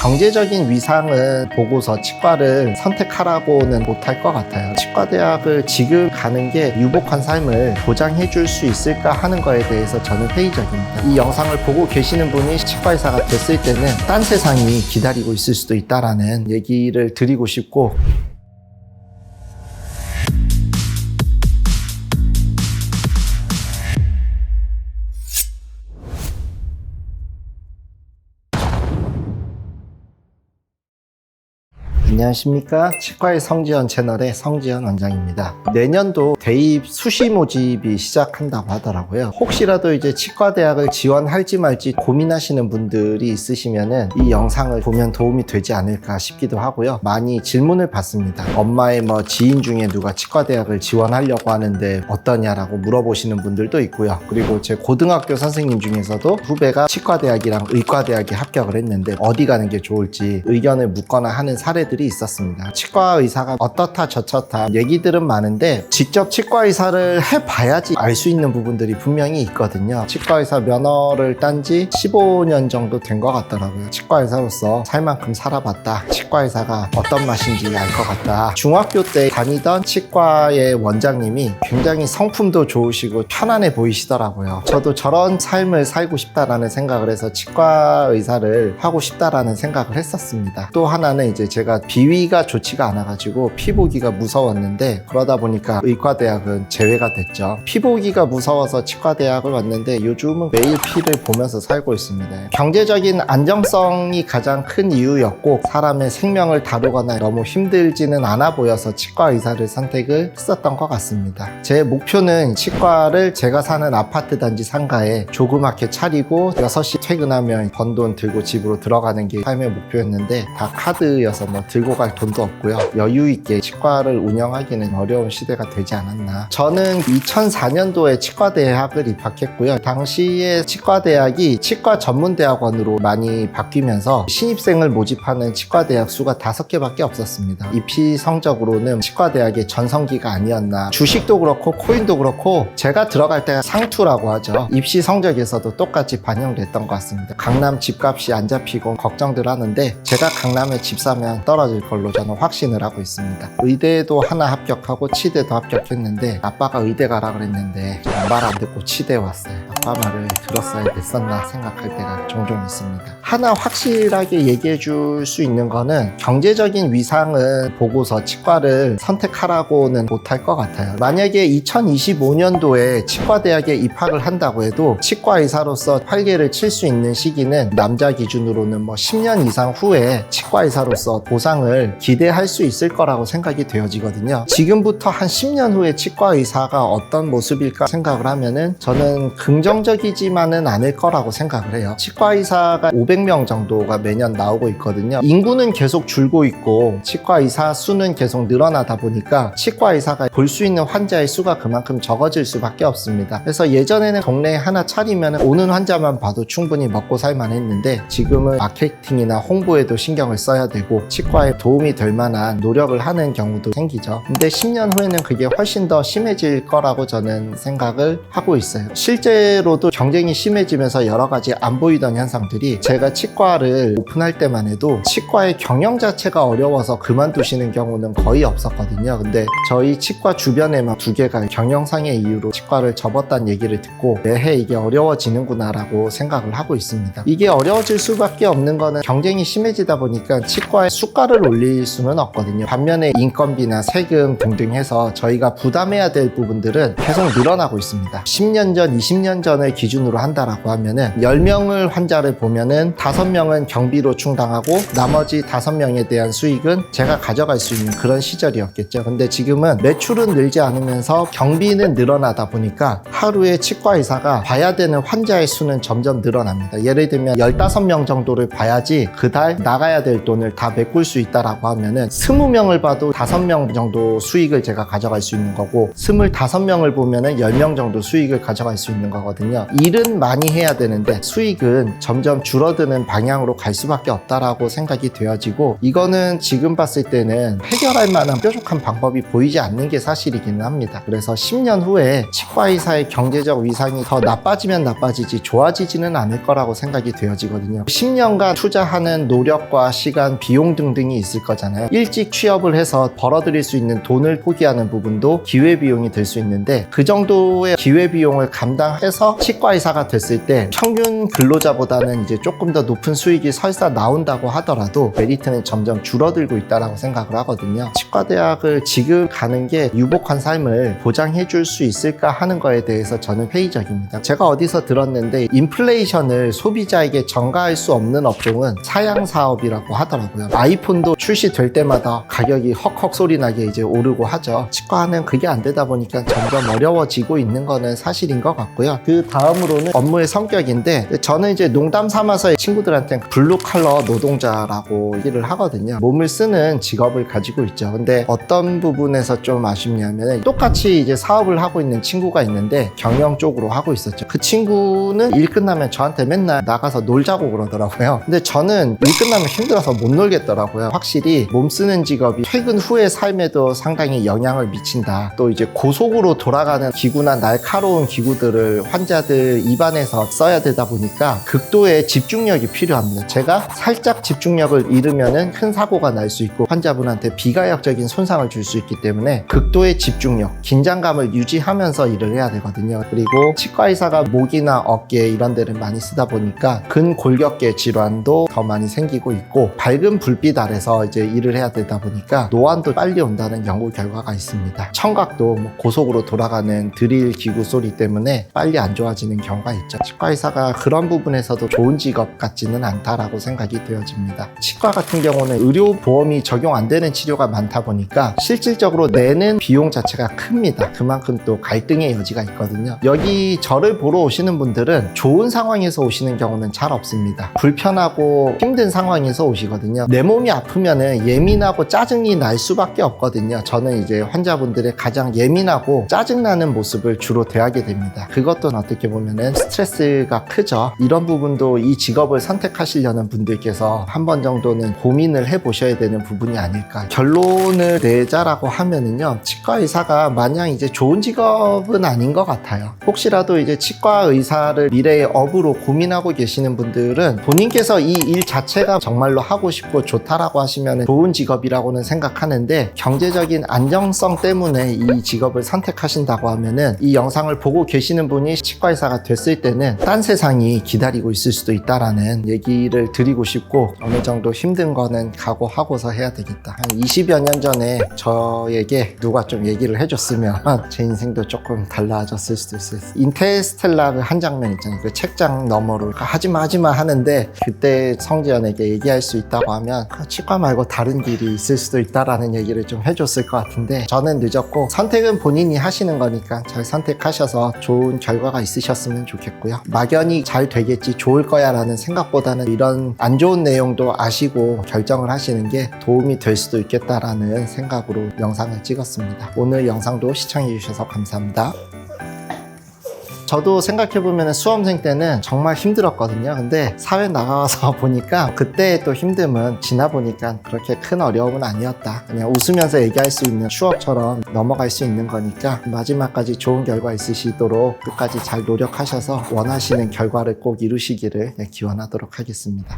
경제적인 위상을 보고서 치과를 선택하라고는 못할 것 같아요. 치과 대학을 지금 가는 게 유복한 삶을 보장해 줄 수 있을까 하는 거에 대해서 저는 회의적입니다. 이 영상을 보고 계시는 분이 치과 의사가 됐을 때는 딴 세상이 기다리고 있을 수도 있다라는 얘기를 드리고 싶고 안녕하십니까? 치과의 성지현 채널의 성지현 원장입니다. 내년도 대입 수시 모집이 시작한다고 하더라고요. 혹시라도 이제 치과대학을 지원할지 말지 고민하시는 분들이 있으시면은 이 영상을 보면 도움이 되지 않을까 싶기도 하고요. 많이 질문을 받습니다. 엄마의 뭐 지인 중에 누가 치과대학을 지원하려고 하는데 어떠냐라고 물어보시는 분들도 있고요. 그리고 제 고등학교 선생님 중에서도 후배가 치과대학이랑 의과대학에 합격을 했는데 어디 가는 게 좋을지 의견을 묻거나 하는 사례들이 있었습니다. 치과 의사가 어떻다 저렇다 얘기들은 많은데 직접 치과 의사를 해봐야지 알 수 있는 부분들이 분명히 있거든요. 치과 의사 면허를 딴 지 15년 정도 된 것 같더라고요. 치과 의사로서 살 만큼 살아봤다. 치과 의사가 어떤 맛인지 알 것 같다. 중학교 때 다니던 치과의 원장님이 굉장히 성품도 좋으시고 편안해 보이시더라고요. 저도 저런 삶을 살고 싶다라는 생각을 해서 치과 의사를 하고 싶다라는 생각을 했었습니다. 또 하나는 이제 제가 비 위가 좋지가 않아가지고 피 보기가 무서웠는데 그러다 보니까 의과대학은 제외가 됐죠. 피 보기가 무서워서 치과대학을 왔는데 요즘은 매일 피를 보면서 살고 있습니다. 경제적인 안정성이 가장 큰 이유였고 사람의 생명을 다루거나 너무 힘들지는 않아 보여서 치과 의사를 선택을 했었던 것 같습니다. 제 목표는 치과를 제가 사는 아파트 단지 상가에 조그맣게 차리고 6시 퇴근하면 번 돈 들고 집으로 들어가는 게 삶의 목표였는데 다 카드여서 뭐 들고 갈 돈도 없고요. 여유 있게 치과를 운영하기는 어려운 시대가 되지 않았나. 저는 2004년도에 치과대학을 입학했고요. 당시에 치과대학이 치과 전문대학원으로 많이 바뀌면서 신입생을 모집하는 치과대학 수가 다섯 개밖에 없었습니다. 입시 성적으로는 치과대학의 전성기가 아니었나. 주식도 그렇고 코인도 그렇고 제가 들어갈 때가 상투라고 하죠. 입시 성적에서도 똑같이 반영됐던 것 같습니다. 강남 집값이 안 잡히고 걱정들 하는데 제가 강남에 집 사면 떨어질 걸로 저는 확신을 하고 있습니다. 의대도 하나 합격하고 치대도 합격했는데 아빠가 의대 가라 그랬는데 말 안 듣고 치대 왔어요. 아빠 말을 들었어야 됐었나 생각할 때가 종종 있습니다. 하나 확실하게 얘기해 줄 수 있는 거는 경제적인 위상을 보고서 치과를 선택하라고는 못할 것 같아요. 만약에 2025년도에 치과대학에 입학을 한다고 해도 치과 의사로서 활개를 칠 수 있는 시기는 남자 기준으로는 뭐 10년 이상 후에 치과 의사로서 보상 을 기대할 수 있을 거라고 생각이 되어지거든요. 지금부터 한 10년 후에 치과 의사가 어떤 모습일까 생각을 하면은 저는 긍정적이지만은 않을 거라고 생각을 해요. 치과 의사가 500명 정도가 매년 나오고 있거든요. 인구는 계속 줄고 있고 치과 의사 수는 계속 늘어나다 보니까 치과 의사가 볼 수 있는 환자의 수가 그만큼 적어질 수밖에 없습니다. 그래서 예전에는 동네에 하나 차리면 오는 환자만 봐도 충분히 먹고 살만 했는데 지금은 마케팅이나 홍보에도 신경을 써야 되고 치과에 도움이 될 만한 노력을 하는 경우도 생기죠. 근데 10년 후에는 그게 훨씬 더 심해질 거라고 저는 생각을 하고 있어요. 실제로도 경쟁이 심해지면서 여러 가지 안 보이던 현상들이 제가 치과를 오픈할 때만 해도 치과의 경영 자체가 어려워서 그만두시는 경우는 거의 없었거든요. 근데 저희 치과 주변에만 두 개가 경영상의 이유로 치과를 접었다는 얘기를 듣고 매해 이게 어려워지는구나라고 생각을 하고 있습니다. 이게 어려워질 수밖에 없는 거는 경쟁이 심해지다 보니까 치과에 수가를 올릴 수는 없거든요. 반면에 인건비나 세금 등등 해서 저희가 부담해야 될 부분들은 계속 늘어나고 있습니다. 10년 전, 20년 전을 기준으로 한다라고 하면은 10명을 환자를 보면은 5명은 경비로 충당하고 나머지 5명에 대한 수익은 제가 가져갈 수 있는 그런 시절이었겠죠. 근데 지금은 매출은 늘지 않으면서 경비는 늘어나다 보니까 하루에 치과 의사가 봐야 되는 환자의 수는 점점 늘어납니다. 예를 들면 15명 정도를 봐야지 그달 나가야 될 돈을 다 메꿀 수 있다 라고 하면은 20명을 봐도 5명 정도 수익을 제가 가져갈 수 있는 거고 25명을 보면은 10명 정도 수익을 가져갈 수 있는 거거든요. 일은 많이 해야 되는데 수익은 점점 줄어드는 방향으로 갈 수밖에 없다라고 생각이 되어지고 이거는 지금 봤을 때는 해결할 만한 뾰족한 방법이 보이지 않는 게 사실이기는 합니다. 그래서 10년 후에 치과의사의 경제적 위상이 더 나빠지면 나빠지지 좋아지지는 않을 거라고 생각이 되어지거든요. 10년간 투자하는 노력과 시간, 비용 등등이 있을 거잖아요. 일찍 취업을 해서 벌어들일 수 있는 돈을 포기하는 부분도 기회비용이 될 수 있는데 그 정도의 기회비용을 감당해서 치과의사가 됐을 때 평균 근로자보다는 이제 조금 더 높은 수익이 설사 나온다고 하더라도 메리트는 점점 줄어들고 있다라고 생각을 하거든요. 치과대학을 지금 가는 게 유복한 삶을 보장해 줄 수 있을까 하는 거에 대해서 저는 회의적입니다. 제가 어디서 들었는데 인플레이션을 소비자에게 전가할 수 없는 업종은 사양 사업이라고 하더라고요. 아이폰도 출시될 때마다 가격이 헉헉 소리 나게 이제 오르고 하죠. 치과는 그게 안 되다 보니까 점점 어려워지고 있는 거는 사실인 것 같고요. 그 다음으로는 업무의 성격인데 저는 이제 농담 삼아서 친구들한테 블루 칼러 노동자라고 얘기를 하거든요. 몸을 쓰는 직업을 가지고 있죠. 근데 어떤 부분에서 좀 아쉽냐면 똑같이 이제 사업을 하고 있는 친구가 있는데 경영 쪽으로 하고 있었죠. 그 친구는 일 끝나면 저한테 맨날 나가서 놀자고 그러더라고요. 근데 저는 일 끝나면 힘들어서 못 놀겠더라고요. 확실히 몸 쓰는 직업이 퇴근 후의 삶에도 상당히 영향을 미친다. 또 이제 고속으로 돌아가는 기구나 날카로운 기구들을 환자들 입안에서 써야 되다 보니까 극도의 집중력이 필요합니다. 제가 살짝 집중력을 잃으면은 큰 사고가 날 수 있고 환자분한테 비가역적인 손상을 줄 수 있기 때문에 극도의 집중력, 긴장감을 유지하면서 일을 해야 되거든요. 그리고 치과 의사가 목이나 어깨 이런 데를 많이 쓰다 보니까 근골격계 질환도 더 많이 생기고 있고 밝은 불빛 아래서 이제 일을 해야 되다 보니까 노안도 빨리 온다는 연구 결과가 있습니다. 청각도 뭐 고속으로 돌아가는 드릴 기구 소리 때문에 빨리 안 좋아지는 경우가 있죠. 치과 의사가 그런 부분에서도 좋은 직업 같지는 않다라고 생각이 되어집니다. 치과 같은 경우는 의료 보험이 적용 안 되는 치료가 많다 보니까 실질적으로 내는 비용 자체가 큽니다. 그만큼 또 갈등의 여지가 있거든요. 여기 저를 보러 오시는 분들은 좋은 상황에서 오시는 경우는 잘 없습니다. 불편하고 힘든 상황에서 오시거든요. 내 몸이 아 프면은 예민하고 짜증이 날 수밖에 없거든요. 저는 이제 환자분들의 가장 예민하고 짜증나는 모습을 주로 대하게 됩니다. 그것도 어떻게 보면은 스트레스가 크죠. 이런 부분도 이 직업을 선택하시려는 분들께서 한 번 정도는 고민을 해 보셔야 되는 부분이 아닐까. 결론을 내자라고 하면은요. 치과 의사가 마냥 이제 좋은 직업은 아닌 것 같아요. 혹시라도 이제 치과 의사를 미래의 업으로 고민하고 계시는 분들은 본인께서 이 일 자체가 정말로 하고 싶고 좋다라고 하시면 좋은 직업이라고는 생각하는데 경제적인 안정성 때문에 이 직업을 선택하신다고 하면은 이 영상을 보고 계시는 분이 치과 의사가 됐을 때는 딴 세상이 기다리고 있을 수도 있다라는 얘기를 드리고 싶고 어느 정도 힘든 거는 각오하고서 해야 되겠다. 한 20여 년 전에 저에게 누가 좀 얘기를 해줬으면 제 인생도 조금 달라졌을 수도 있어요. 인테스텔라 그 한 장면 있잖아요. 그 책장 너머로 하지마 하지마 하는데 그때 성지연에게 얘기할 수 있다고 하면 그 치과 말고 다른 길이 있을 수도 있다라는 얘기를 좀 해줬을 것 같은데 저는 늦었고 선택은 본인이 하시는 거니까 잘 선택하셔서 좋은 결과가 있으셨으면 좋겠고요. 막연히 잘 되겠지 좋을 거야 라는 생각보다는 이런 안 좋은 내용도 아시고 결정을 하시는 게 도움이 될 수도 있겠다라는 생각으로 영상을 찍었습니다. 오늘 영상도 시청해 주셔서 감사합니다. 저도 생각해보면 수험생 때는 정말 힘들었거든요. 근데 사회 나가서 보니까 그때 또 힘듦은 지나 보니까 그렇게 큰 어려움은 아니었다. 그냥 웃으면서 얘기할 수 있는 추억처럼 넘어갈 수 있는 거니까 마지막까지 좋은 결과 있으시도록 끝까지 잘 노력하셔서 원하시는 결과를 꼭 이루시기를 기원하도록 하겠습니다.